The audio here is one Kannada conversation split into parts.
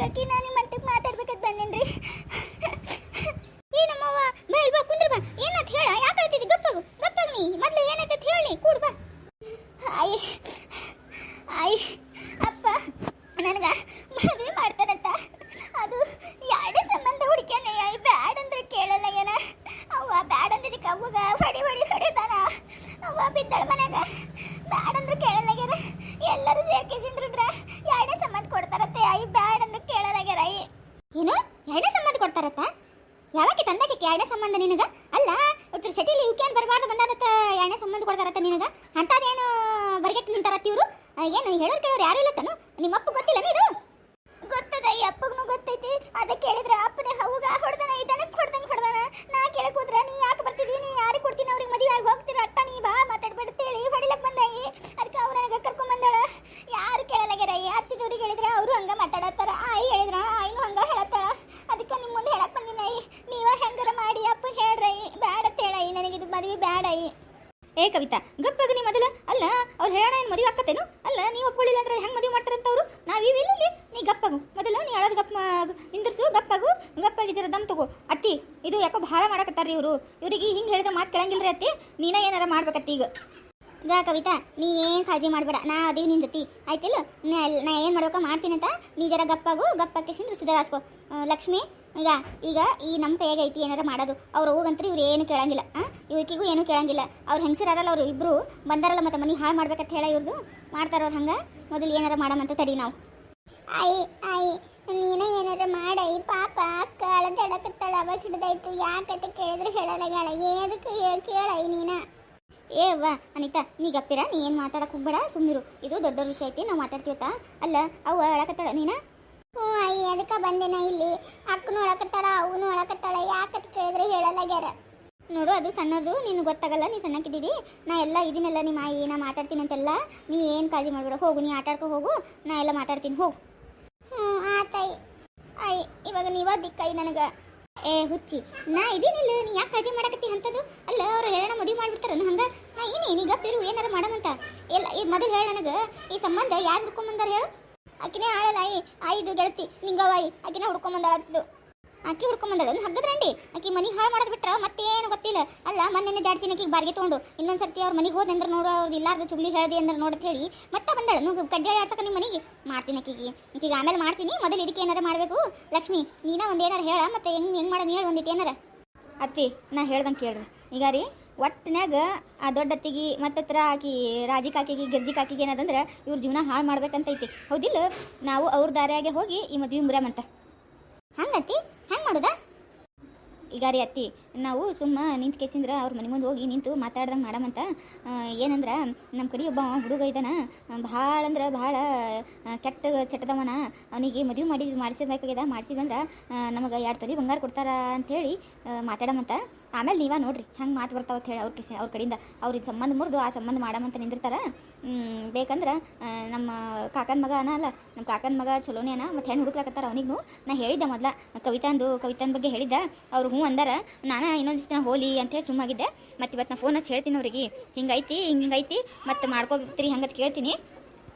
ಕಕ್ಕಿ ನಾನು ಮತ್ತೆ ಮಾತಾಡ್ಬೇಕಂತ ಬಂದೇನ್ರಿ? ಏ ನಮ್ಮವ್ವ, ಬಾ ಇಲ್ಲಿ ಬಾ ಏನಂತ ಹೇಳ? ಯಾಕೆ ಹೇಳ್ತಿದ್ದಿ ಗಪ್ಪಾಗು ಗಪ್ಪಾಗ ನೀ. ಮೊದಲು ಏನಂತ ಹೇಳಿ, ಕೂಡ್ ಬಾ. ಆಯ್ ಆಯ್, ಅಪ್ಪ, ನನಗೆ ಮದುವೆ ಮಾಡ್ತಾರಂತ. ಅದು ಎರಡೇ ಸಂಬಂಧ ಹುಡುಕ್ಯಾನೆ? ಐ ಬ್ಯಾಡ್ ಅಂದ್ರೆ ಕೇಳಲ್ಲ ಏನ? ಅವ್ವ, ಬ್ಯಾಡ್ ಅಂದಿದ್ದಕ್ಕೆ ಅವ್ವಗ ಹೊಡಿ ಹೊಡಿ, ಹೊಡಿತಾನ. ಅವ್ವ, ಬಿದ್ದಾಳ ಮನ್ಯಾಗ ಬ್ಯಾಡ್ ಅಂದ್ರೆ ಕೇಳಲ್ಲಾಗ್ಯಾರ ಎಲ್ಲರೂ ಸೇರ್ಕೆಸಿಂದ್ರಿದ್ರ ಎರಡೇ ಸಂಬಂಧ ಕೊಡ್ತಾರತ್ತೆ ಆಯ್ ಬ್ಯಾಡ್ ಅಂದ್ರೆ ಕೇಳಲ್ಲಾಗ್ಯಾರ ಆಯ್ ಏನು ಎರಡೇ ಸಂಬಂಧ ಕೊಡ್ತಾರತ್ತ ಯಾವಾಗ ತಂದಕ್ಕೆ ಎರಡನೇ ಸಂಬಂಧ ನಿನಗ ಅಲ್ಲ ಒಟ್ಟು ಶೆಟಿಲಿ ಇವಕ್ಕೇನು ಬರಬಾರ್ದು ಬಂದಾದತ್ತ ಎರಡನೇ ಸಂಬಂಧ ಕೊಡ್ತಾರತ್ತ ನಿನಗ ಅಂಥದ್ದೇನು ಬರ್ಗೆಟ್ ನಿಂತಾರತ್ತ ಇವರು ಏನು ಹೇಳೋರು ಕೇಳೋರು ಯಾರು ಇಲ್ಲ ತಾನು? ನಿಮ್ಮ ಅಪ್ಪ ಗೊತ್ತಿಲ್ಲ ಇದು ಗೊತ್ತದ, ಈ ಅಪ್ಪಗೂ ಗೊತ್ತೈತಿ. ಅದಕ್ಕೆ ಹೇಳಿದ್ರೆ ಅಪ್ಪನೇ ಹೌಗ, ಹೊಡ್ದನ ದನಕ್ಕೆ ಹೊಡ್ದಂಗೆ ಹೊಡ್ದನ. ನಾ ಕೇಳಕ್ ಹೋದ್ರ ನೀ ಯಾಕೆ ಬರ್ತಿದಿ? ನೀ ಯಾರಿಗೆ ಕೊಡ್ತೀನಿ? ಅವ್ರಿಗೆ ಮದುವೆ ಆಗಿ ಹೋಗ್ತೀರ? ಅಟ್ಟ ನೀ ಬಾ ಮಾತಾಡ್ಬೇಡ್ತೇಳಿ ಹೊಡಿಲಕ್ ಬಂದಾಯಿ ಅದಕ್ಕೆ ಅವ್ರ ನನಗೆ ಕರ್ಕೊಂಡ್ ಬಂದಾಳ. ಯಾರು ಕೇಳಲಾಗ್ಯಾರ ಅತ್ತಿದವ್ರಿಗೆ ಹೇಳಿದ್ರೆ ಅವರು ಹಂಗ ಮಾತಾಡತ್ತಾರ. ಆಯ್ ಹೇಳಿದ್ರ, ಆಯಿನೂ ಹಂಗ ಹೇಳತ್ತಾಳ. ಅದಕ್ಕೆ ನಿಮ್ಮ ಮುಂದೆ ಹೇಳಕ್ ಬಂದಿನ. ನೀವ ಹೆಂಗಾರ ಮಾಡಿ ಅಪ್ಪ ಹೇಳ್ರೈ. ಬ್ಯಾಡ ತೇಳೈ ನನಗಿದು ಮದುವೆ ಬ್ಯಾಡ ಏ, ಕವಿತಾ, ಗಪ್ಪಾಗ ನೀ ಮೊದಲ. ಅಲ್ಲ, ಅವ್ರು ಹೇಳೋಣ ಏನು ಮದುವೆ ಆಕತ್ತೇನು ಅಲ್ಲ ನೀವು ಒಪ್ಕೊಳ್ಳಿಲ್ಲ ಅಂದ್ರೆ ಹೆಂಗೆ ಮದುವೆ ಮಾಡ್ತಾರಂತ ಅವರು ನಾವೀವಿ ಇಲ್ಲಿ ನೀ ಗಪ್ಪಾಗು ಮೊದಲು ನೀ ಹೇಳೋದು ಗಪ್ಪ ನಿಂದ್ರಸು ಗಪ್ಪಾಗು ಗಪ್ಪಾಗಿ ಜರ ದಮ್ ತಗೋ ಅತ್ತಿ ಇದು ಯಾಕೋ ಮಾಡಕತ್ತಾರ ಇವರು. ಇವ್ರಿಗೆ ಹಿಂಗೆ ಹೇಳಿದ್ರೆ ಮಾತು ಕೇಳಂಗಿಲ್ರಿ ಅತ್ತಿ. ನೀನೇ ಏನಾರ ಮಾಡ್ಬೇಕತ್ತಿ ಈಗ. ಈಗ ಕವಿತಾ ನೀ ಏನು ಕಾಳಜಿ ಮಾಡಬೇಡ. ನಾ ಅದೀವಿ ನಿನ್ನ ಜೊತೆ. ಆಯ್ತಿಲ್ಲ? ನಾ ನಾ ಏನು ಮಾಡ್ಬೇಕ ಮಾಡ್ತೀನಿ ಅಂತ ನೀ ಜರ ಗಪ್ಪಾಗು ಗಪ್ಪಕ್ಕೆ ಸಿಂದ್ರೆ ಸುಧಾರಿಸ್ಕೊ. ಲಕ್ಷ್ಮಿ ಈಗ ಈಗ ಈ ನಮ್ಮ ಕೈಯಾಗ ಐತಿ ಏನಾರ ಮಾಡೋದು. ಅವ್ರು ಹೋಗಂತ್ರಿ ಇವ್ರು ಏನು ಕೇಳಂಗಿಲ್ಲ. ಆ ಇವಕ್ಕಿಗೂ ಏನು ಕೇಳಂಗಿಲ್ಲ. ಅವ್ರು ಹೆಂಗಸರಲ್ಲ ಅವ್ರು ಇಬ್ಬರು ಬಂದಾರಲ್ಲ ಮತ್ತೆ ಮನೆ ಹಾಳು ಮಾಡ್ಬೇಕಂತ ಹೇಳ ಇವ್ರದ್ದು ಮಾಡ್ತಾರ ಅವ್ರು ಹಂಗೆ. ಮೊದಲು ಏನಾರ ಮಾಡಮಂತ ತಡಿ ನಾವು. ಆಯ್ ಆಯ್ ನೀನೇ ಏನಾರ ಮಾಡೈ ಪಾಪ. ಅವಾಗ ಹಿಡ್ದಾಯ್ತು ಯಾಕಂತ ಕೇಳಿದ್ರೆ ಹೇಳಲಗಾಳ ಏದಕ್ಕೆ ಕೇಳೈ ನೀನ. ಏ ಅವ್ವ ಅನಿತಾ ನೀ ಗಪ್ಪಿರ ನೀ ಏನು ಮಾತಾಡಕ್ಕೆ ಹೋಗ್ಬೇಡ ಸುಮ್ಮಿರು ಇದು ದೊಡ್ಡ ವಿಷಯ ಐತಿ ನಾವು ಮಾತಾಡ್ತೀವತ್ತ ಅಲ್ಲ ಅವ್ವ ಹೇಳಕತ್ತಾಳ ನೀನ? ಹ್ಞೂ ಅಯ್ಯ ಅದಕ್ಕೆ ಬಂದೇನ ಇಲ್ಲಿ? ಅಕ್ಕನೂ ಅಳಕತ್ತಾಳ ಅವನು ಅಳಕತ್ತಾಳ ಯಾಕಂತ ಕೇಳಿದ್ರೆ ಹೇಳಲಾಗ್ಯಾರ ನೋಡು ಅದು ಸಣ್ಣದು ನೀನು ಗೊತ್ತಾಗಲ್ಲ ನೀ ಸಣ್ಣಕ್ಕಿದ್ದೀವಿ ನಾ ಎಲ್ಲ ಇದನ್ನೆಲ್ಲ ನಿಮ್ಮ ಆಯಿ ನಾ ಮಾತಾಡ್ತೀನಿ ಅಂತೆಲ್ಲ. ನೀ ಏನು ಕಾಳಜಿ ಮಾಡಬೇಡ ಹೋಗು ನೀ ಆಟಾಡ್ಕೊ ಹೋಗು ನಾ ಎಲ್ಲ ಮಾತಾಡ್ತೀನಿ ಹೋಗು. ಹ್ಞೂ ಆತಾಯಿ ಆಯ್ ಇವಾಗ ನೀವ ದಿಕ್ಕಾಯಿ ನನಗೆ. ಏ, ಹುಚ್ಚಿ, ನಾ ಇದೀನಿಲ್ಲ, ನೀ ಯಾಕೆ ಕಾಜಿ ಮಾಡಕತ್ತಿ ಅಂತದು ಅಲ್ಲ, ಅವ್ರು ಹೇಳೋಣ ಮದುವೆ ಮಾಡ್ಬಿಡ್ತಾರ ಹಂಗೆ? ನಾ ಏನೇನು ಈಗ ಪಿರು ಏನಾರ ಮಾಡಮಂತ? ಎಲ್ಲ ಇದು ಮೊದಲು ಹೇಳ ನನಗೆ, ಈ ಸಂಬಂಧ ಯಾರು ಹುಡ್ಕೊಂಬಂದಾರ ಹೇಳು? ಆಕಿನೇ ಆಳಲ್ಲ ಆಯಿ ಆಯ್ದು ಗೆಳತಿ ನಿಂಗವಾಯಿ ಆಕಿನ ಹುಡ್ಕೊಂಬಂದಾಳತ್ತಿದ್ದು ಆಕಿ ಹುಡ್ಕೊಂಬಂದಳು ಹಗ್ಗದ್ರಂಡಿ ಆಕಿ ಮನೆಗೆ ಹಾಳು ಮಾಡೋದು ಬಿಟ್ರ ಮತ್ತೇನು ಗೊತ್ತಿಲ್ಲ. ಅಲ್ಲ ಮೊನ್ನೆ ಜಾಡ್ಸಿನ ಆಕಿಗೆ ಬಾರ್ಗೆ ತೊಗೊಂಡು. ಇನ್ನೊಂದು ಸರ್ತಿ ಅವ್ರ ಮನೆಗೆ ಹೋದ್ ಅಂದ್ರೆ ನೋಡು ಅವ್ರು ಇಲ್ಲಾರ್ದು ಚುಗ್ಲಿ ಹೇಳ್ದೆ ಅಂದ್ರೆ ನೋಡತ್ ಹೇಳಿ ಮತ್ತೆ ಬಂದಳು. ನೀವು ಕಡ್ಡಾಯ ಆಡ್ಸಕ ನಿಮ್ಮ ಮನೆಗೆ? ಮಾಡ್ತೀನಿ ಆಕಿಗೆ ಆಕಿಗೆ ಆಮೇಲೆ ಮಾಡ್ತೀನಿ. ಮೊದಲು ಇದಕ್ಕೆ ಏನಾರ ಮಾಡಬೇಕು? ಲಕ್ಷ್ಮಿ ನೀನ ಒಂದು ಏನಾರ ಹೇಳ ಮತ್ತೆ ಹೆಂಗೆ ಹೆಂಗೆ ಮಾಡಮ್ ಹೇಳಿ ಒಂದಿಟ್ಟು ಏನಾರ. ಅತ್ತಿ ನಾ ಹೇಳ್ದಂಗೆ ಕೇಳ್ರಿ ಈಗ ರೀ ಒಟ್ಟಿನಾಗ ಆ ದೊಡ್ಡ ಅತ್ತಿಗೆ ಮತ್ತತ್ರ ಆಕಿ ರಾಜಿ ಕಾಕಿಗೆ ಗಿರ್ಜಿ ಕಾಕಿಗೆ ಏನದಂದ್ರೆ ಇವ್ರ ಜೀವನ ಹಾಳು ಮಾಡ್ಬೇಕಂತೈತಿ. ಹೌದಿಲ್ಲ? ನಾವು ಅವ್ರ ದಾರಿಯಾಗೆ ಹೋಗಿ ಈ ಮದ್ವೆ ಮುರಮಂತ ಹಂಗತ್ತಿ? ಹೆಂಗೆ ಮಾಡೋದಾ? ಈಗ ರೀ ಅತ್ತಿ ನಾವು ಸುಮ್ಮ ನಿಂತು ಕೇಸಿಂದ್ರೆ ಅವ್ರ ಮನೆ ಮುಂದೆ ಹೋಗಿ ನಿಂತು ಮಾತಾಡ್ದಂಗೆ ಮಾಡಮಂತ ಏನಂದ್ರೆ ನಮ್ಮ ಕಡೆ ಒಬ್ಬ ಹುಡುಗ ಇದ್ದಾನ ಭಾಳ ಅಂದ್ರೆ ಭಾಳ ಕೆಟ್ಟ ಚಟದವನ, ಅವನಿಗೆ ಮದುವೆ ಮಾಡಿ ಮಾಡಿಸಬೇಕಾಗ್ಯದ ಮಾಡಿಸಿದಂದ್ರೆ ನಮಗೆ ಎರಡು ತೊಲಿ ಬಂಗಾರ ಕೊಡ್ತಾರ ಅಂಥೇಳಿ ಮಾತಾಡಮಂತ ಆಮೇಲೆ ನೀವ ನೋಡ್ರಿ ಹಂಗೆ ಮಾತು ಬರ್ತಾವ ಹೇಳಿ ಅವ್ರ ಕಿಸಿ, ಅವ್ರ ಕಡೆಯಿಂದ ಅವ್ರಿಗೆ ಸಂಬಂಧ ಮುರಿದು ಆ ಸಂಬಂಧ ಮಾಡಮಂತ ನಿಂದಿರ್ತಾರ. ಬೇಕಂದ್ರೆ ನಮ್ಮ ಕಾಕನ ಮಗ ಅನ ಅಲ್ಲ ನಮ್ಮ ಕಾಕನ ಮಗ ಚಲೋನೇ ಅನ ಮತ್ತು ಹೆಣ್ಣು ಹುಡುಕ್ಲಾಕತ್ತಾರ ಅವನಿಗೂ ನಾ ಹೇಳಿದ್ದೆ ಮೊದ್ಲ, ಕವಿತಾಂದು, ಕವಿತಾನ ಬಗ್ಗೆ ಹೇಳಿದ್ದೆ, ಅವ್ರು ಹ್ಞೂ ಅಂದಾರ. ನಾನು ಇನ್ನೊಂದು ದಿನ ಹೋಲಿ ಅಂತೇಳಿ ಸುಮ್ಮಾಗಿದ್ದೆ ಮತ್ತು ಇವತ್ತು ನಾನು ಫೋನ್ ಹಚ್ಚಿ ಹೇಳ್ತೀನಿ ಅವ್ರಿಗೆ. ಹಿಂಗೈತಿ, ಹಿಂಗೆ ಹಿಂಗೈತಿ, ಮತ್ತು ಮಾಡ್ಕೋತೀರಿ ಹಂಗತ್ ಕೇಳ್ತೀನಿ.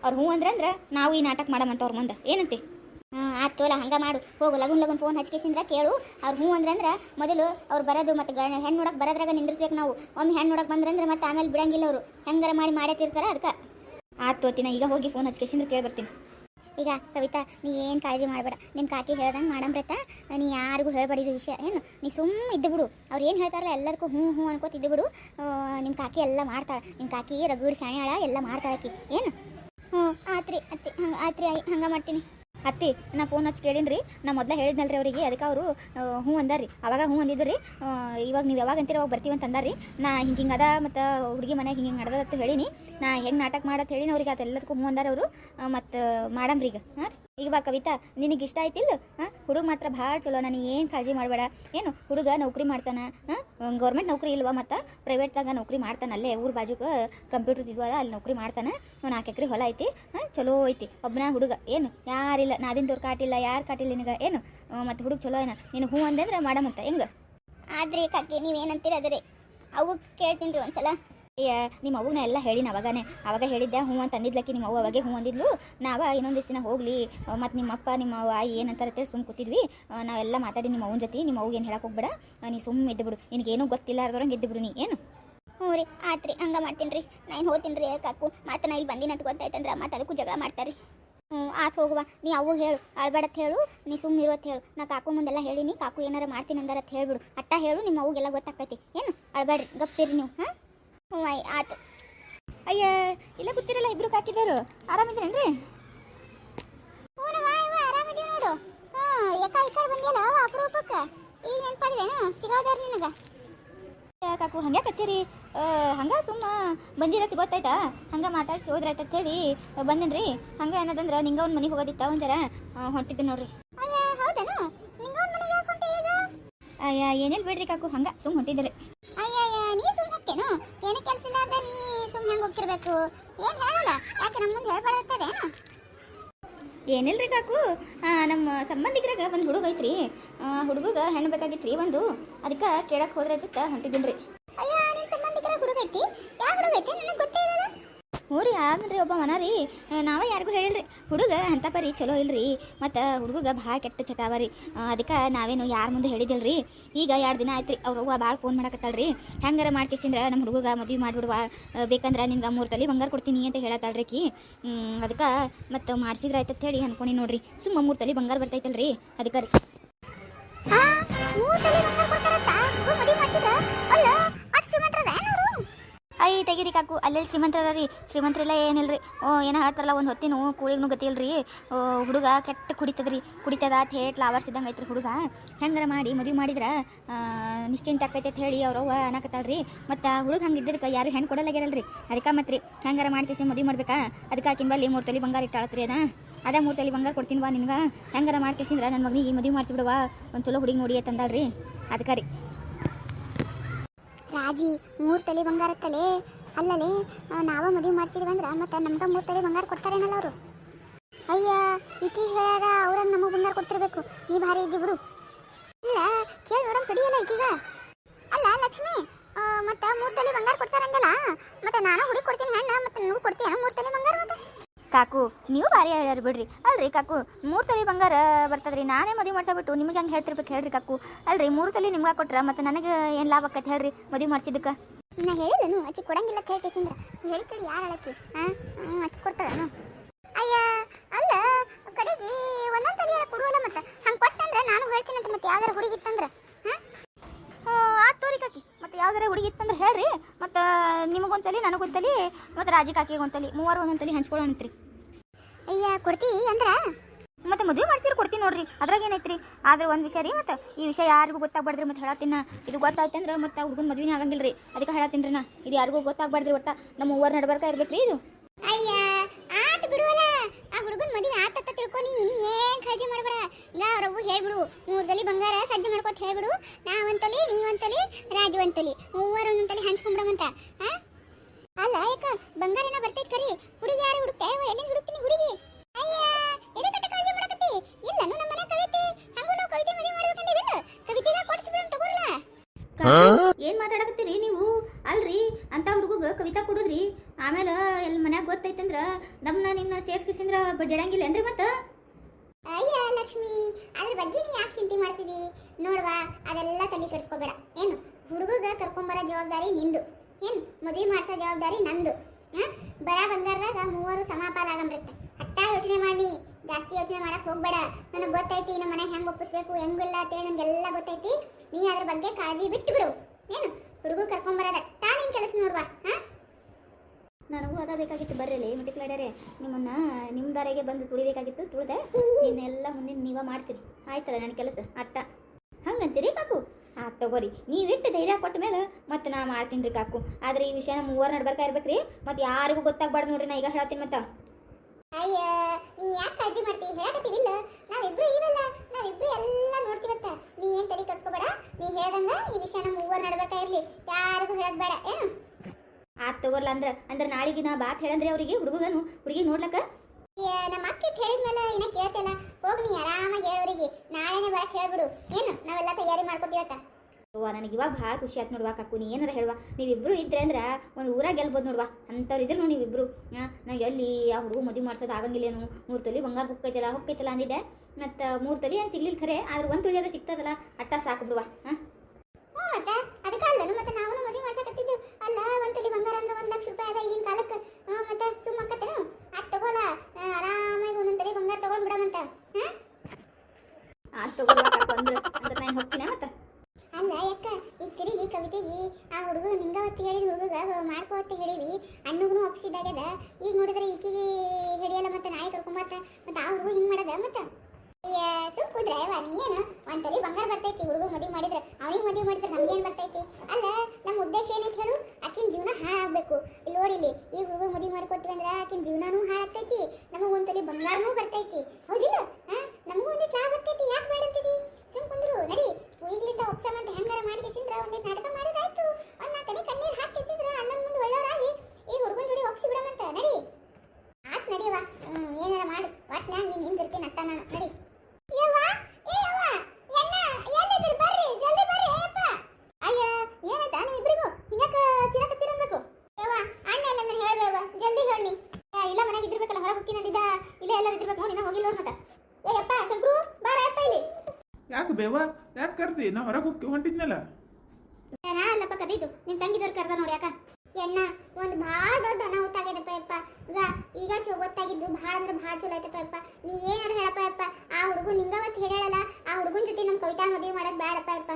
ಅವ್ರು ಹ್ಞೂ ಅಂದ್ರೆ ಅಂದ್ರೆ ನಾವು ಈ ನಾಟಕ ಮಾಡಮಂತ ಅವ್ರ ಮುಂದೆ. ಏನಂತೆ? ಹಾಂ ಆಯ್ತು ತೋಲ, ಹಂಗೆ ಮಾಡು. ಹೋಗು, ಲಗುನ್ ಲಗುನ್ ಫೋನ್ ಹಚ್ಕೇಸಿಂದ್ರ ಕೇಳು. ಅವ್ರು ಹ್ಞೂ ಅಂದ್ರೆ ಅಂದ್ರೆ ಮೊದಲು ಅವ್ರು ಬರೋದು ಮತ್ತು ಗಣ ಹೆಣ್ಣು ನೋಡಕ್ಕೆ ಬರೋದ್ರಾಗ ನಿಂದಿರ್ಸ್ಬೇಕು ನಾವು. ಒಮ್ಮೆ ಹೆಣ್ಣು ನೋಡಕ್ಕೆ ಬಂದ್ರಂದ್ರೆ ಮತ್ತೆ ಆಮೇಲೆ ಬಿಡಂಗಿಲ್ಲ ಅವರು. ಹೆಂಗಾರ ಮಾಡಿ, ಮಾಡೇ ತೀರ್ತಾರೆ ಅದಕ್ಕೆ ಆಯ್ತು ತೋತಿನ, ಈಗ ಹೋಗಿ ಫೋನ್ ಹಚ್ಕೇಸಿಂದ್ರೆ ಕೇಳಿ ಬರ್ತೀನಿ. ಈಗ ಕವಿತಾ, ನೀ ಏನು ಕಾಳಜಿ ಮಾಡಬೇಡ. ನಿಮ್ಮ ಕಾಕಿ ಹೇಳ್ದಂಗೆ ಮಾಡಂಬ್ರತ ನೀ ಯಾರಿಗೂ ಹೇಳ್ಬೇಡ ಇದು ವಿಷಯ. ಏನು? ನೀ ಸುಮ್ಮ ಇದ್ದು ಬಿಡು. ಅವ್ರು ಏನು ಹೇಳ್ತಾರಲ್ಲ ಎಲ್ಲದಕ್ಕೂ ಹ್ಞೂ ಹ್ಞೂ ಅನ್ಕೋತ ಇದ್ದು ಬಿಡು. ನಿಮ್ಮ ಕಾಕಿ ಎಲ್ಲ ಮಾಡ್ತಾಳೆ. ನಿಮ್ಮ ಕಾಕಿ ರಗಡ್ ಶಾಣೆ ಎಲ್ಲ ಮಾಡ್ತಾಳಕಿ ಏನು? ಹ್ಞೂ ಆತ್ರಿ ಅತ್ತಿ ಹಂಗೆ, ಆತ್ರಿ, ಆಯ್, ಹಂಗೆ ಮಾಡ್ತೀನಿ. ಅತ್ತಿ, ನಾ ಫೋನ್ ಹಚ್ಚಿ ಕೇಳಿನ್ರಿ. ನಾ ಮೊದಲೇ ಹೇಳಿದ್ನಲ್ರಿ ಅವರಿಗೆ, ಅದಕ್ಕೆ ಅವರು ಹ್ಞೂ ಅಂದಾರ್ರಿ. ಅವಾಗ ಹ್ಞೂ ಅಂದಿದ್ರಿ ಇವಾಗ ನೀವು ಯಾವಾಗ ಅಂತೀರಿ, ಅವಾಗ ಬರ್ತೀವಿ ಅಂತ ರೀ ನಾ ಹಿಂಗೆ ಹಿಂಗೆ ಅದ ಮತ್ತು ಹುಡುಗಿ ಮನೆಗೆ ಹಿಂಗೆ ಹಿಂಗೆ ಅಂತ ಹೇಳೀನಿ. ನಾ ಹೆಂಗೆ ನಾಟಕ ಮಾಡತ್ತೆ ಹೇಳಿನಿ ಅವ್ರಿಗೆ, ಅದೆಲ್ಲದಕ್ಕೂ ಹ್ಞೂ ಅಂದಾರ ಅವರು. ಮತ್ತು ಮಾಡಮ್ರಿ ಈಗ ಹಾಂ ಈಗ ಬಾ ಕವಿತಾ, ನಿನಗೆ ಇಷ್ಟ ಆಯ್ತಿಲ್ಲ? ಹಾಂ? ಹುಡುಗ ಮಾತ್ರ ಭಾಳ ಚಲೋ ನನಗೆ ಏನು ಕಾಳಜಿ ಮಾಡಬೇಡ. ಏನು, ಹುಡುಗ ನೌಕರಿ ಮಾಡ್ತಾನ ಗೌರ್ಮೆಂಟ್ ನೌಕರಿ ಇಲ್ವಾ ಮತ್ತು? ಪ್ರೈವೇಟ್ದಾಗ ನೌಕರಿ ಮಾಡ್ತಾನೆ, ಅಲ್ಲೇ ಊರ ಬಾಜುಗೆ ಕಂಪ್ಯೂಟರ್ ಇದ್ವಲ್ಲ, ಅಲ್ಲಿ ನೌಕರಿ ಮಾಡ್ತಾನೆ. ನಾಲ್ಕು ಎಕರೆ ಹೊಲ ಐತಿ ಚಲೋ ಐತಿ. ಒಬ್ಬನ ಹುಡುಗ, ಏನು, ಯಾರಿಲ್ಲ ನಾದಿಂದವ್ರು ಕಾಟಿಲ್ಲ, ಯಾರು ಕಾಟಿಲ್ಲ ನಿನಗೆ? ಏನು ಮತ್ತು ಹುಡುಗ ಚಲೋ ಏನ? ನೀನು ಹ್ಞೂ ಅಂದೆ ಅಂದ್ರೆ ಮಾಡಮಂತ, ಹೆಂಗೆ? ಆದರೆ ಕಾಕಿ, ನೀವೇನಂತೀರ ಅದ್ರಿ? ಅವು ಕೇಳ್ತೀನಿ ರೀ ಒಂದ್ಸಲ. ನಿಮ್ಮ ಅವ್ವನ ಎಲ್ಲ ಹೇಳಿನ ಅವಾಗನೇ. ಅವಾಗ ಹೇಳಿದ್ದೆ, ಹ್ಞೂ ಅಂತ ಅಂದಿದ್ಲಕ್ಕಿ ನಿಮ್ಮ ಅವ್ವ ಅವಾಗೆ ಹ್ಞೂ ಅಂದಿದ್ಲು. ನಾವ ಇನ್ನೊಂದು ದಿವಸ ಹೋಗ್ಲಿ ಮತ್ತು ನಿಮ್ಮ ಅಪ್ಪ, ನಿಮ್ಮ ಆಯಿ ಏನಂತಾರೆ ಅಂತೇಳಿ ಸುಮ್ಮ ಕೂತಿದ್ವಿ. ನಾವೆಲ್ಲ ಮಾತಾಡಿ ನಿಮ್ಮ ಅವ್ನ ಜೊತೆ ನಿಮ್ಮ ಅವ್ಗೆ ಏನು ಹೇಳಕ್ಕೆ ಹೋಗ್ಬೇಡ. ನೀ ಸುಮ್ಮನೆ ಇದ್ದು ಬಿಡು. ನಿನಗೇನೂ ಗೊತ್ತಿಲ್ಲ ಅರ್ದವ್ರಂಗೆ ಇದ್ದುಬಿಡು ನೀ, ಏನು? ಹ್ಞೂ ರೀ, ಆತ್ರಿ, ಹಂಗೆ ಮಾಡ್ತೀನಿ ರೀ ನಾನು ಹೋಗ್ತೀನಿ ರೀ ಕಾಕು. ಮತ್ತು ನಾ ಇಲ್ಲಿ ಬಂದಿನ ಅಂತ ಗೊತ್ತಾಯ್ತಂದ್ರೆ ಮತ್ತು ಅದಕ್ಕೂ ಜಗಳ ಮಾಡ್ತಾರೆ ಹ್ಞೂ, ಆತ್ ಹೋಗುವ. ನೀ ಅವು ಹೇಳು ಅಳ್ಬೇಡತ್ ಹೇಳು, ನೀ ಸುಮ್ಮನೆ ಇರೋತ್ ಹೇಳು. ನಾ ಕಾಕು ಮುಂದೆಲ್ಲ ಹೇಳಿನಿ, ಕಾಕು ಏನಾರ ಮಾಡ್ತೀನಿ ಅಂದಾರ ಅಂತ ಹೇಳ್ಬಿಡು. ಅಟ್ಟ ಹೇಳು ನಿಮ್ಮ ಅವ್ಗೆಲ್ಲ ಗೊತ್ತಾಗ್ತೈತಿ. ಏನು? ಅಳ್ಬೇಡ್ರಿ ಗಪ್ತೀರಿ ನೀವು, ಹಾಂ? ಹ್ಞೂ, ಆಯ್ ಆತು ಅಯ್ಯ, ಇಲ್ಲ ಗೊತ್ತಿರಲ್ಲ ಇಬ್ರು ಕಾಕಿದವರು ಆರಾಮಿದ್ದೀರೇನ್ರಿ? ನೋಡು. ಹಾಂ ಯಾಕ ಈ ಕಡೆ ಬಂದಿಯಲ್ಲ ಅಪರೂಪಕ್ಕೆ. ಈಗ ನೆನಪಾದ್ವೇನು? ಸಿಗೋದಾರ ನಿನಗೆ. ಕಾಕು, ಹಂಗೆ ಕತ್ತೀರಿ ಹಂಗೆ ಸುಮ್ಮ ಬಂದಿರತ್ತಿ ಗೊತ್ತಾಯ್ತಾ? ಹಂಗೆ ಮಾತಾಡ್ಸಿ ಹೋದ್ರಾಯ್ತು ಅಂತ ಹೇಳಿ ಬಂದೇನ್ರಿ. ಹಂಗೆ ಅನ್ನೋದಂದ್ರೆ ನಿಂಗ ಅವ್ನ ಮನೆಗೆ ಹೋಗೋದಿತ್ತ ಒಂಥರ ಹೊಂಟಿದ್ದೆ ನೋಡ್ರಿ. ಅಯ್ಯ, ಹೌದೇನು? ನಿಂಗ ಅವ್ನ ಮನೆಗೆ ಅಯ್ಯ, ಏನೇನು ಬಿಡ್ರಿ ಕಾಕು, ಹಂಗೆ ಸುಮ್ಮ ಹೊಂಟಿದ್ರಿ ಅಯ್ಯಯ್ಯ ಹೋಗ್ತಿರ್ಬೇಕು ಏನು ಹೇಳಲ್ಲ ಯಾಕೆ ನಮ್ಮ ಮುಂದೆ ಹೇಳ್ಬಾರ್ದತ್ತದೇನು ಏನಿಲ್ರಿ ಕಾಕು? ನಮ್ಮ ಸಂಬಂಧಿಕರಾಗ ಒಂದು ಹುಡುಗ ಐತ್ರಿ. ಹುಡುಗ ಹೆಣ್ಣು ಬೇಕಾಗಿತ್ತು ರೀ ಒಂದು. ಅದಕ್ಕೆ ಕೇಳಕ್ಕೆ ಹೋದ್ರೆ ಅದಕ್ಕ ಹೊಂಟಿದ್ದೀನಿ ಅಯ್ಯ ನಿಮ್ಮ ಸಂಬಂಧಿಕರ ಹುಡುಗ ಐತಿ? ಯಾವ ಹುಡುಗ ಐತಿ? ನನಗೆ ಹ್ಞೂ ರೀ ಒಬ್ಬ ಮನ ರೀ ನಾವೇ ಯಾರಿಗೂ ಹೇಳ್ರಿ ಹುಡುಗ ಅಂತ ಪರಿ ಚಲೋ ಇಲ್ರಿ. ಮತ್ತು ಹುಡುಗ ಭಾಳ ಕೆಟ್ಟ ಚಟಾವ ರೀ ಅದಕ್ಕೆ ನಾವೇನು ಯಾರ ಮುಂದೆ ಹೇಳಿದಿಲ್ರಿ? ಈಗ ಎರಡು ದಿನ ಆಯ್ತು ರೀ ಅವ್ರ ಅವ್ವ ಭಾಳ ಫೋನ್ ಮಾಡಕತ್ತಾಳ್ರಿ. ಹೆಂಗಾರ ಮಾಡ್ಕೇಸಿಂದ್ರ ನಮ್ಮ ಹುಡುಗ ಮದ್ವೆ ಮಾಡಿಬಿಡುವ. ಬೇಕಂದ್ರೆ ನಿನ್ಗೆ ಮೂರು ತಲೆ ಬಂಗಾರ ಕೊಡ್ತೀನಿ ಅಂತ ಹೇಳತ್ತಾಳ್ರಿ ಕಿ ಅದಕ್ಕೆ ಮತ್ತು ಮಾಡ್ಸಿದ್ರ ಆಯ್ತು ಹೇಳಿ ಅನ್ಕೊಂಡಿ ನೋಡ್ರಿ. ಸುಮ್ಮ ಮೂರು ತಲೆ ಬಂಗಾರ ಬರ್ತೈತಲ್ರಿ. ಅದಕ್ಕೆ ರೀ. ತೆಗಿರಿ ಕಾಕು. ಅಲ್ಲೆಲ್ಲಿ ಶ್ರೀಮಂತರ ರೀ ಶ್ರೀಮಂತರೆಲ್ಲ ರೀ ಓ, ಏನೋ ಹೇಳ್ತಾರಲ್ಲ, ಒಂದು ಹೊತ್ತಿನ ಕೂಳಿಗೂ ಗತಿ ರೀ ಹುಡುಗ ಕೆಟ್ಟ ಕುಡಿತದ್ರಿ. ಕುಡಿತದ ಥೇಟ್ ಲಾವರ್ಸ್ ಇದ್ದಂಗೆ ಐತ್ರಿ ಹುಡುಗ. ಹೆಂಗಾರ ಮಾಡಿ ಮದುವೆ ಮಾಡಿದ್ರ ನಿಶ್ಚಿಂತ ಆಕೈತೆ ಅಂತ ಹೇಳಿ ಅವ್ರವ್ವ ಅನ್ನಕತ್ತಾಳ್ರಿ ಮತ್ತು ಆ ಹುಡುಗ ಹಂಗೆ ಇದ್ದದಕ್ಕೆ ಯಾರು ಹೆಣ್ಣು ಕೊಡಲಾಗ್ಯಾರಲ್ರಿ ಅದಕ್ಕೆ ಮತ್ತೆ ರೀ ಹೆಂಗಾರ ಮಾಡ್ತೀವಿ ಮದುವೆ ಮಾಡ್ಬೇಕಾ? ಅದಕ್ಕೆ ಆಕಿನ ಬಲ್ಲಿ ಮೂರು ತಲೆ ಬಂಗಾರ ಇಟ್ಟಾಳತ್ರಿ ಅದ. ಅದೇ ಮೂರು ತಲೆ ಬಂಗಾರ ಕೊಡ್ತೀನಿ ಬಾ ನಿನ್ಗೆ ಹೆಂಗಾರ ಮಾಡ್ಕೇಸಿಂದ್ರ ನನ್ನ ಮಗನಿಗೆ ಮದುವೆ ಮಾಡಿಸ್ಬಿಡುವ ಒಂದು ಚಲೋ ಹುಡುಗಿ ನೋಡಿ ರೀ ಅದಕ್ಕೆ ರೀ. ರಾಜಿ, ಮೂರು ತಲೆ ಬಂಗಾರ ತಲೆ ಅಲ್ಲಲೇ ನಾವ ಮದುವೆ ಮಾಡ್ಸಿದ್ವಂದ್ರ ಮತ್ತೆ ನಮ್ಗೆ ಮೂರು ತಲೆ ಬಂಗಾರ ಕೊಡ್ತಾರೇನಲ್ಲ ಅವರು? ಅಯ್ಯ, ಈಕಿ ಹೇಳ್ಯಾರ ಅವ್ರಂಗೆ ನಮಗೆ ಬಂಗಾರ ಕೊಡ್ತಿರ್ಬೇಕು. ನೀ ಭಾರಿ ಇದ್ದಿ ಬಿಡು. ಇಲ್ಲ, ಕೇಳಿ ನೋಡೋಣ ಕಡಿಯಲ್ಲ ಈಕೀಗ. ಅಲ್ಲ, ಲಕ್ಷ್ಮಿ ಮತ್ತೆ ಮೂರು ತಲೆ ಬಂಗಾರ ಕೊಡ್ತಾರಂಗಲ್ಲ ಮತ್ತೆ ನಾನು ಹುಡುಗಿ ಕೊಡ್ತೀನಿ ಹೆಣ್ಣ ಮತ್ತೆ ನೀವು ಕೊಡ್ತೀಯ ಮೂರು ತಲೆ ಬಂಗಾರ ಮತ್ತೆ? ಕಾಕು, ನೀವು ಭಾರಿ ಹೇಳ್ಯಾರ ಬಿಡ್ರಿ. ಅಲ್ರಿ ಕಾಕು, ಮೂರು ತಲೆ ಬಂಗಾರ ಬರ್ತದ್ರಿ, ನಾನೇ ಮದುವೆ ಮಾಡ್ಸಬಿಟ್ಟು ನಿಮಗೆ ಹಂಗೆ ಹೇಳ್ತಿರ್ಬೇಕು ಹೇಳ್ರಿ ಕಾಕು. ಅಲ್ರಿ, ಮೂರು ತಲೆ ನಿಮ್ಗೆ ಕೊಟ್ರ ಮತ್ತೆ ನನಗೆ ಏನು ಲಾಭ ಆಕೈತೆ ಹೇಳ್ರಿ ಮದುವೆ ಮಾಡ್ಸಿದ್ದಕ್ಕೆ? ನಾ ಹೇಳಿಲ್ಲನು ಅಕ್ಕಿ ಕೊಡಂಗಿಲ್ಲ ಅಂತ ಹೇಳ್ತೇಸಿಂದ್ರ ಹೇಳಿ ಕೇಳಿ ಯಾರು ಅಳಕ್ಕಿ ಹಾಂ ಅಕ್ಕಿ ಕೊಡ್ತಾಳನು. ಅಯ್ಯ ಅಲ್ಲ ಕಡೆಗೆ ಒಂದೊಂದು ತಲೆ ಕೊಡುವಲ್ಲ ಮತ್ತೆ? ಹಂಗೆ ಕೊಟ್ಟಂದ್ರೆ ನಾನು ಹೇಳ್ತೀನಿ ಅಂತ ಮತ್ತೆ ಯಾವ್ದಾರ ಹುಡುಗಿ ಇತ್ತಂದ್ರೆ ತೋರಿ ಕಾಕಿ ಮತ್ತೆ ಯಾವ್ದಾರ ಹುಡುಗಿ ಇತ್ತಂದ್ರೆ ಹೇಳ್ರಿ. ಮತ್ತೆ ನಿಮಗೊಂತಲಿ ನನಗೊಂತಲಿ ಮತ್ತೆ ರಾಜಿ ಕಾಕಿಗೊಂತಲಿ ಮೂವರು ಒಂದೊಂದು ತಲೆ ಹಂಚ್ಕೊಳ್ಳೋಣತ್ರಿ. ಅಯ್ಯ ಕೊಡ್ತಿ ಅಂದ್ರ? ಮತ್ತೆ ಮದುವೆ ಕೊಡ್ತೀನಿ ನೋಡ್ರಿ. ಅದ್ರಾಗ ಏನೈತ್ರಿ? ಆದ್ರೆ ಒಂದು ವಿಷಯ ರೀ, ಮತ್ತೆ ಈ ವಿಷಯ ಯಾರಿಗೂ ಗೊತ್ತಾಗ್ಬಾರ್ದ್ರಿ ಮತ್ತೆ ಹೇಳತ್ತಿನ ಇದು ಗೊತ್ತಾಯ್ತಂದ್ರೆ ಮತ್ತೆ ಹುಡುಗನ ಮದುವೆನೇ ಆಗಂಗಿಲ್ಲ ರೀ ಅದಕ್ಕೆ ಹೇಳತ್ತೀನಿ ರೀ ನಾ. ಇದು ಯಾರಿಗೂ ಗೊತ್ತಾಗ್ಬಾರ್ದ್ರಿ ಒಟ್ಟ. ನಮ್ಮ ಊರ್ ನಡ್ಬರ್ಕ ಇರ್ಬೇಕ್ರಿ ಇದು. ಅಯ್ಯ, ಆತ ಬಿಡುವಲ್ಲ ಆ ಹುಡುಗನ ಮದುವೆ ಆತ ತಿಳ್ಕೊನಿ ನೀ. ಏನ್ ಕಾಳಜಿ ಮಾಡಬೇಡ. ಈಗ ಅವ್ರವ್ವ ಹೇಳ್ಬಿಡು. ಮೂರ್ ತಲಿ ಬಂಗಾರ ಸಜ್ಜೆ ಮಾಡ್ಕೊತ ಹೇಳ್ಬಿಡು. ನಾ ಒಂತಲಿ ನೀ ಒಂತಲಿ ರಾಜು ಒಂತಲಿ ಮೂವರು ಒಂದೊಂತಲಿ ಹಂಚ್ಕೊಂಬಿಡಮಂತ. ಆ? ಅಲ್ಲ ಯಾಕ ಬಂಗಾರ ಏನೋ ಬರ್ತೈತ್ ಕರಿ ಹುಡುಗಿ ಯಾರು ಹುಡುಕ್ತೆ ಎಲ್ಲಿಂದ ಹುಡುಕ್ತೀನಿ ಹುಡುಗಿ ಅಯ್ಯ ಎದಕ್ಕಟ್ಟ ಕಾಳಜಿ ಮಾಡಕತ್ತಿ ಇಲ್ಲ ನಮ್ಮ ಮನೆ ಕವಿತೆ ಹಂಗೂ ನಾವು ಕವಿತೆ ಮದುವೆ ಮಾಡ್ಬೇಕಂದಿವಿಲ್ಲ ಕವಿತೆಗ ಕೊಡ್ಸ್ಬಿಡಂ ತಗೋರಲ್ಲ ಏನ್ ಮಾತಾಡಕತ್ತೀರಿ ನೀವು ಅಲ್ರಿ ಅಂತ ಹುಡುಗಗ ಕವಿತಾ ಕೊಡುದ್ರಿ ಆಮೇಲೆ ಎಲ್ಲಿ ಮನ್ಯಾಗ ಗೊತ್ತೈತಂದ್ರ ನಮ್ನ ನಿನ್ನ ಸೇರ್ಸ್ಕಿಸಿಂದ್ರ ಜಡಂಗಿಲ್ಲೇನ್ರಿ ಮತ್ತ? ಅಯ್ಯ ಲಕ್ಷ್ಮಿ, ಅದ್ರ ಬಗ್ಗೆ ನೀ ಯಾಕೆ ಚಿಂತೆ ಮಾಡ್ತಿದಿ? ನೋಡ್ವಾ, ಅದೆಲ್ಲ ತಲೆ ಕೆಡಿಸ್ಕೋಬೇಡ. ಏನು, ಹುಡುಗಗ ಕರ್ಕೊಂಬರೋ ಜವಾಬ್ದಾರಿ ನಿಂದು. ಏನು, ಮದುವೆ ಮಾಡ್ಸೋ ಜವಾಬ್ದಾರಿ ನಂದು. ಹಾ, ಬರ ಬಂಗಾರದಾಗ ಮೂವರು ಸಮಾಪಾಲಾಗಂಬಿಡುತ್ತೆ ಅಟ್ಟ ಯೋಚನೆ ಮಾಡಿ ಜಾಸ್ತಿ ಯೋಚನೆ ಮಾಡಕ್ ಹೋಗ್ಬೇಡ. ನನಗೆ ಗೊತ್ತೈತಿ ನಮ್ಮ ಮನೆ ಹೆಂಗೆ ಒಪ್ಪಿಸ್ಬೇಕು, ಹೆಂಗಿಲ್ಲ ಅಂತೇಳಿ ನನಗೆಲ್ಲ ಗೊತ್ತೈತಿ. ನೀ ಅದ್ರ ಬಗ್ಗೆ ಕಾಳಜಿ ಬಿಟ್ಟು ಬಿಡು ಏನು, ಹುಡುಗ ಕರ್ಕೊಂಬರೋದ ಅಟ್ಟ ನಿನ್ ಕೆಲಸ ನೋಡ್ವಾ. ಹಾ? ನನಗೂ ಅದ ಬೇಕಾಗಿತ್ತು, ಬರ್ರಿ ಮುಟಿಕ್ಲಾಡ್ಯಾರೆ ನಿಮ್ಮನ್ನ ನಿಮ್ಮ ದಾರಿಗೆ ಬಂದು ತುಳಿಬೇಕಾಗಿತ್ತು, ತುಳಿದೆ. ಇನ್ನೆಲ್ಲ ಮುಂದಿನ ನೀವ ಮಾಡ್ತೀರಿ. ಆಯ್ತಲ್ಲ ನನ್ನ ಕೆಲಸ, ಅಟ್ಟ. ಹಂಗಂತೀರಿ ಕಾಕು? ಆ, ತಗೋರಿ. ನೀವಿಟ್ಟು ಧೈರ್ಯ ಕೊಟ್ಟ ಮೇಲೆ ಮತ್ತೆ ನಾ ಮಾಡ್ತೀನಿ ರೀ ಕಾಕು. ಆದ್ರೆ ಈ ವಿಷಯ ಮೂವರ್ ನಡ್ಬರ್ಕ ಇರ್ಬೇಕ್ರಿ. ಮತ್ತೆ ಯಾರಿಗೂ ಗೊತ್ತಾಗ್ಬಾರ್ದು ನೋಡ್ರಿ ನಾ ಈಗ ಹೇಳ್ತೀನಿ ಮತ್ತೆ. ಅಯ್ಯ, ನೀ ಯಾಕೆ ಕಾಳಜಿ ಮಾಡ್ತಿ? ಹೇಳಕತ್ತೀವಿಲ್ಲ ನಾವಿಬ್ರು ಇವಲ್ಲ ನಾವಿಬ್ರು ಎಲ್ಲ ನೋಡ್ತೀವತ್ತ ನೀ ಏನ್ ತಲೆ ಕೆಡ್ಸ್ಕೋಬೇಡ? ನೀ ಹೇಳ್ದಂಗ ಈ ವಿಷಯ ನಮ್ಮ ಮೂವರ್ ನಡ್ಬೇಕಾ ಇರ್ಲಿ. ಯಾರಿಗೂ ಹೇಳೋದ್ ಏನು? ಆತ್ ತಗೋರ್ಲ ಅಂದ್ರ ಅಂದ್ರ ನಾಳಿಗೆ ನಾ ಬಾತ್ ಹೇಳಂದ್ರೆ ಅವರಿಗೆ ಹುಡುಗನು ಹುಡುಗಿ ನೋಡ್ಲಕ್ಕ? ನಮ್ಮ ಅಕ್ಕ ಹೇಳಿದ್ಮೇಲೆ ಇನ್ನ ಕೇಳ್ತಿಲ್ಲ. ಹೋಗ್ ನೀ ಆರಾಮಾಗಿ ಹೇಳೋರಿಗೆ ನಾಳೆನೆ ಬರಕ್ ಹೇಳ್ಬಿಡು. ಏನು ನಾವೆಲ್ಲ ತಯಾರಿ ಮಾಡ್ಕೋತೀವತ್ತ ಓ ನನಗೆ ಇವಾಗ ಭಾಳ ಖುಷಿ ಆಯ್ತು ನೋಡುವ ಕಕ್ಕು ನೀ ಏನಾರ ಹೇಳುವ. ನೀವಿಬ್ರು ಇದ್ರೆ ಅಂದ್ರೆ ಒಂದು ಊರಾಗ ಗೆಲ್ಬೋದು ನೋಡುವ. ಅಂಥವ್ರು ಇದ್ರು ನೀವಿಬ್ರು. ನಾವು ಎಲ್ಲಿ ಆ ಹುಡುಗ ಮದುವೆ ಮಾಡ್ಸೋದು ಆಗಂಗಿಲ್ಲೇನು? ಮೂರು ತೊಲಿ ಬಂಗಾರ ಹೊಕ್ಕೈತಲ್ಲ ಹೊಕ್ಕೈತಿಲ್ಲ ಅಂದಿದ್ದೆ. ಮತ್ತು ಮೂರು ತೊಲಿ ಏನು ಸಿಗ್ಲಿಲ್ಲ ಖರೆ ಆದ್ರೆ ಒಂದು ತೊಲಿಯಾರ ಸಿಗ್ತದಲ್ಲ ಅಟ್ಟ ಸಾಕು ಬಿಡುವ ಹಾಂ ಅದಕ್ಕೆ ಅಲ್ಲನು ಮತ್ತೆ ನಾವು ಮದುವೆ ಮಾಡ್ಸಕತ್ತಿದ್ದು ಅಲ್ಲ ಒಂದ್ ತೊಲಿ ಬಂಗಾರ ಅಂದ್ರೆ ಒಂದ್ ಲಕ್ಷ ರೂಪಾಯಿ ಅದ ಈಗಿನ ಕಾಲಕ್ಕೆ ಮತ್ತೆ ಮತ್ತೆ ಸುಮ್ಮಕ್ಕತ್ತೇನು ಅದು ತಗೋಲ ಆರಾಮಾಗಿ ಒಂದೊಂದ್ ತಲೆ ಬಂಗಾರ ತಗೊಂಡ್ ಬಿಡಮಂತ. ತಗೋಲ್ವ ಕಾಕು ಅಂದ್ರೆ ಅಂದ್ರೆ ನಾನು ಹೋಗ್ತೀನಿ ಮತ್ತೆ? ಅಲ್ಲ ಯಾಕ ಈ ತಿರುಗಿ ಕವಿತೆಗೆ ಆ ಹುಡುಗ ನಿಂಗವತ್ತಿ ಹೇಳಿದ ಹುಡುಗ ಮಾಡ್ಕೋ ಅಂತ ಹೇಳಿವಿ. ಅಣ್ಣಗೂ ಒಪ್ಸಿದಾಗ್ಯದ ಈಗ ನೋಡಿದ್ರೆ ಈಕಿಗೆ ಹಿಡಿಯಲ್ಲ ಮತ್ತೆ ನಾಯಿ ಕರ್ಕೊಂಬತ್ತ. ಮತ್ತೆ ಆ ಹುಡುಗ ಹಿಂಗ್ ಮಾಡದ ಮತ್ತೆ? ಸುಮ್ ಕುದ್ರೆ ಅವ ನೀ ಏನು? ಒಂದ್ ತಲೆ ಬಂಗಾರ ಬರ್ತೈತಿ ಹುಡುಗ ಮದುವೆ ಮಾಡಿದ್ರೆ. ಅವನಿಗೆ ಮದುವೆ ಮಾಡಿದ್ರೆ ನಮ್ಗೇನ್ ಬರ್ತೈತಿ? ಅಲ್ಲ ನಮ್ಮ ಉದ್ದೇಶ ಏನೈತಿ ಹೇಳು? ಆಕಿನ ಜೀವನ ಹಾಳಾಗ್ಬೇಕು. ನೋಡಿಲಿ ಈ ಹುಡುಗ ಮದುವೆ ಮಾಡಿಕೊಟ್ವಿ ಅಂದ್ರೆ ಆಕಿನ ಜೀವನನೂ ಹಾಳಾಗ್ತೈತಿ ನಮಗ್ ಒಂದ್ ತಲೆ ಬಂಗಾರನೂ ಬರ್ತೈತಿ ಹೌದಿಲ್ಲ ಹಾ ನಮಗೂ ಒಂದಿಟ್ಟು ಲಾಭ ಆಗ್ತೈತಿ ಯಾಕೆ ಬೇಡಂತಿದಿ ಸುಮ್ ಕುಂದ್ರು ನಡಿ ಈಗ್ಲಿಂದ ಒಪ್ಸಮಂತ ಹೆಂಗಾರ ಮಾಡಿ ಕೇಸಿಂದ್ರ ಒಂದಿಟ್ಟು ನಾಟಕ ಮಾಡಿದ್ರಾಯ್ತು ಒಂದ್ ನಾಲ್ಕನೇ ಕಣ್ಣೀರ್ ಹಾಕಿ ಕೇಸಿಂದ್ರ ಅಣ್ಣನ ಮುಂದೆ ಒಳ್ಳೆಯವರಾಗಿ ಈ ಹುಡುಗನ ಜೋಡಿ ಒಪ್ಸಿ ಬಿಡಮಂತ ನಡಿ ಆತ್ ನಡಿಯವ್ವ ಹ್ಮ್ ಏನಾರ ಮಾಡು ಒಟ್ನ್ಯಾಗ ನೀನ್ ಹಿಂದಿರ್ತೀನಿ ಅಟ್ಟ ನಾನು ನಡಿ ಯವ್ವ ಏ ಯವ್ವ ಎಣ್ಣ ಎಲ್ಲಿದ್ದೀರಿ ಬರ್ರಿ ಜಲ್ದಿ ಬರ್ರಿ ಅಪ್ಪ ಅಯ್ಯ ಏನಾಯ್ತಾ ನೀವು ಇಬ್ರಿಗೂ ಹಿಂಗ್ಯಾಕ ಚಿರಕತ್ತೀರ ಅನ್ಬೇಕು ಯವ್ವ ಅಣ್ಣ ಎಲ್ಲ ನಾನು ಹೇಳ್ಬೇವ ಜಲ್ದಿ ಹೇಳಿ ಇಲ್ಲ ಮನೆಗೆ ಇದ್ದಿರ್ಬೇಕಲ್ಲ ಹೊರಗೆ ಹೋಗ್ತೀನಿ ಅಂದಿದ್ದ ಇಲ್ಲೇ ಎಲ್ಲರೂ ಇದ್ದಿರ್ಬೇಕು ನೋಡಿ ನಾ ಹೋಗಿಲ್ಲ ನೋಡ್ ಮತ್ತೆ ಏ ಯಪ್ಪ ಶಂಕ್ರು ಬಾರ ಅಪ್ಪ ಇಲ್ಲಿ ಯಾಕೆ ಬೇವ ಕರ್ದಿ ನಾ ಹೊರಗೆ ಹೋಗಿ ಹೊಂಟಿದ್ನಲ್ಲ. ನಾ ಅಲ್ಲಪ್ಪ ನಿಮ್ ತಂಗಿದವ್ರು ಕರ್ದ ನೋಡಿ ಅಕ್ಕ. ಎಣ್ಣ ಒಂದು ಭಾಳ ದೊಡ್ಡ ಅನಾಹುತ ಆಗ್ಯದಪ್ಪ ಯಪ್ಪ. ಈಗ ಈಗ ಚೋ ಗೊತ್ತಾಗಿದ್ದು ಭಾಳ ಅಂದ್ರೆ ಭಾಳ ಚಲೋ ಐತಪ್ಪ ಯಪ್ಪ. ನೀ ಏನಾರು ಹೇಳಪ್ಪ ಯಪ್ಪ? ಆ ಹುಡುಗನ್ ನಿಂಗವತ್ತು ಹೇಳಲ್ಲ ಆ ಹುಡುಗನ ಜೊತೆ ನಮ್ಮ ಕವಿತಾ ಮದುವೆ ಮಾಡೋದು ಬೇಡಪ್ಪ ಯಪ್ಪ.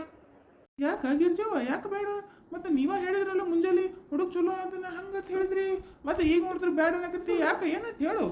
ಯಾಕೆ ಗಿರ್ಜವ? ಯಾಕೆ ಬೇಡ? ಮತ್ತೆ ನೀವ ಹೇಳಿದ್ರಲ್ಲ ಮುಂಜಾನೆ ಹುಡುಗ ಚಲೋ ಅದನ್ನ ಹಂಗತ್ ಹೇಳಿದ್ರಿ. ಮತ್ತೆ ಈಗ ನೋಡಿದ್ರೆ ಬೇಡ ಅನ್ನಕತ್ತಿ ಯಾಕೆ ಏನಂತ ಹೇಳು.